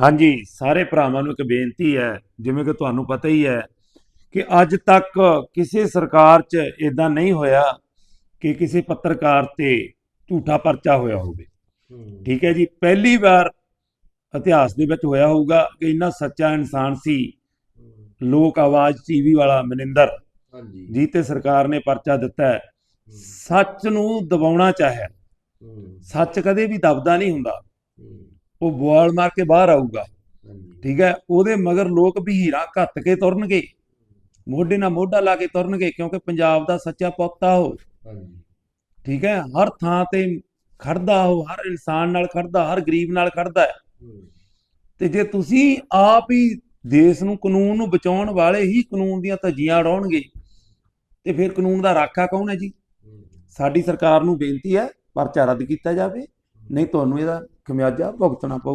ਹਾਂਜੀ ਸਾਰੇ ਭਰਾਵਾਂ ਨੂੰ ਇੱਕ ਬੇਨਤੀ ਹੈ ਜਿਵੇਂ ਕਿ ਤੁਹਾਨੂੰ ਪਤਾ ਹੀ ਹੈ ਕਿ ਅੱਜ ਤੱਕ ਕਿਸੇ ਸਰਕਾਰ 'ਚ ਇਦਾਂ ਨਹੀਂ ਹੋਇਆ ਕਿ ਕਿਸੇ ਪੱਤਰਕਾਰ ਤੇ ਝੂਠਾ ਪਰਚਾ ਹੋਇਆ ਹੋਵੇ। ਠੀਕ ਹੈ ਜੀ ਪਹਿਲੀ ਵਾਰ ਇਤਿਹਾਸ ਦੇ ਵਿੱਚ ਹੋਇਆ ਹੋਊਗਾ ਕਿ ਇੰਨਾ ਸੱਚਾ ਇਨਸਾਨ ਸੀ ਲੋਕ ਆਵਾਜ਼ ਟੀਵੀ ਵਾਲਾ ਮਨਿੰਦਰ ਹਾਂਜੀ। ਜੀ ਤੇ ਸਰਕਾਰ ਨੇ ਪਰਚਾ ਦਿੱਤਾ ਸੱਚ ਨੂੰ ਦਬਾਉਣਾ ਚਾਹਿਆ। ਸੱਚ ਕਦੇ ਵੀ ਦਬਦਾ ਨਹੀਂ ਹੁੰਦਾ। ਉਹ ਬੁਆਲ ਮਾਰ ਕੇ ਬਾਹਰ ਆਊਗਾ। ਠੀਕ ਹੈ? ਉਹਦੇ ਮਗਰ ਲੋਕ ਵਹੀਰਾਂ ਘੱਤ ਕੇ ਤੁਰਨਗੇ। ਮੋਢੇ ਨਾਲ ਮੋਢਾ ਲਾ ਕੇ ਤੁਰਨਗੇ ਕਿਉਂਕਿ ਪੰਜਾਬ ਦਾ ਸੱਚਾ ਪੁੱਤ ਆ ਉਹ। ਠੀਕ ਹੈ? ਹਰ ਥਾਂ ਤੇ ਖੜਦਾ ਉਹ ਹਰ ਇਨਸਾਨ ਨਾਲ ਖੜਦਾ ਹਰ ਗਰੀਬ ਨਾਲ ਖੜਦਾ ਹੈ। ਤੇ ਜੇ ਤੁਸੀਂ ਆਪ ਹੀ ਦੇਸ਼ ਨੂੰ ਕਾਨੂੰਨ ਨੂੰ ਬਚਾਉਣ ਵਾਲੇ ਹੀ ਕਾਨੂੰਨ ਦੀਆਂ ਧੱਜੀਆਂ ਉਡਾਉਣਗੇ ਤੇ ਫਿਰ ਕਾਨੂੰਨ ਦਾ ਰਾਖਾ ਕੌਣ ਹੈ ਜੀ? ਸਾਡੀ ਸਰਕਾਰ ਨੂੰ ਬੇਨਤੀ ਹੈ ਪਰਚਾ ਰੱਦ ਕੀਤਾ ਜਾਵੇ। ਨਹੀਂ ਤੁਹਾਨੂੰ ਇਹਦਾ ਖਮਿਆਜਾ ਭੁਗਤਣਾ ਪਊ।